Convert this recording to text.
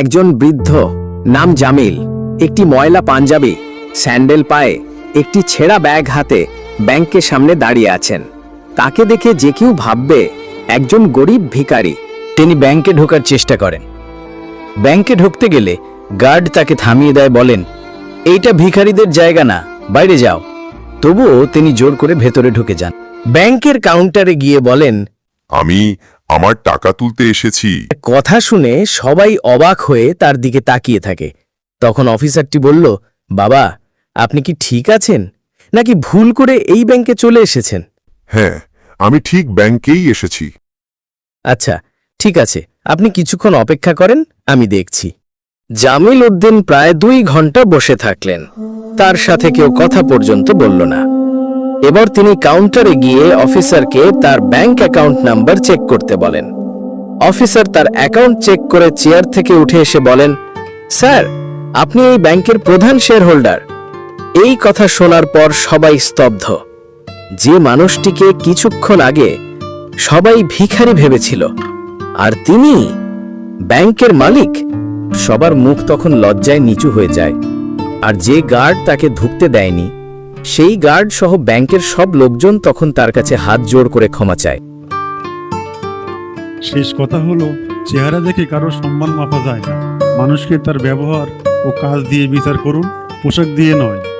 একজন বৃদ্ধ, নাম জামিল। একটি ময়লা পাঞ্জাবি, স্যান্ডেল পায়ে, একটি ছেঁড়া ব্যাগ হাতে ব্যাংকের সামনে দাঁড়িয়ে আছেন। তাকে দেখে যে কেউ ভাববে, একজন গরিব ভিখারি। তিনি ব্যাংকে ঢোকার চেষ্টা করেন। ব্যাংকে ঢুকতে গেলে গার্ড তাকে থামিয়ে দেয়, বলেন, এইটা ভিখারিদের জায়গা না, বাইরে যাও। তবুও তিনি জোর করে ভেতরে ঢুকে যান। ব্যাংকের কাউন্টারে গিয়ে বলেন, আমি আমার টাকা তুলতে এসেছি। কথা শুনে সবাই অবাক হয়ে তার দিকে তাকিয়ে থাকে। তখন অফিসারটি বলল বাবা আপনি কি ঠিক আছেন? নাকি ভুল করে এই ব্যাংকে চলে এসেছেন? হ্যাঁ আমি ঠিক ব্যাংকেই এসেছি। আচ্ছা ঠিক আছে আপনি কিছুক্ষণ অপেক্ষা করেন আমি দেখছি। জামিল উদ্দিন প্রায় দুই ঘণ্টা বসে থাকলেন। তার সাথে কেউ কথা পর্যন্ত বলল না। এবার তিনি কাউন্টারে গিয়ে অফিসারকে তার ব্যাংক অ্যাকাউন্ট নাম্বার চেক করতে বলেন। অফিসার তার অ্যাকাউন্ট চেক করে চেয়ার থেকে উঠে এসে বলেন, স্যার, আপনি এই ব্যাংকের প্রধান শেয়ার হোল্ডার এই কথা শোনার পর সবাই স্তব্ধ। যে মানুষটিকে কিছুক্ষণ আগে সবাই ভিখারি ভেবেছিল, আর তিনি ব্যাংকের মালিক, সবার মুখ তখন লজ্জায় নিচু হয়ে যায়, আর যে গার্ড তাকে ঢুকতে দেয়নি সেই গার্ড সহ ব্যাংকের সব লোকজন তখন তার কাছে হাত জোর করে ক্ষমা চায়। শেষ কথা হলো, চেহারা দেখে কারও সম্মান মাপা যায় না। মানুষকে তার ব্যবহার ও কাজ দিয়ে বিচার করুন, পোশাক দিয়ে নয়।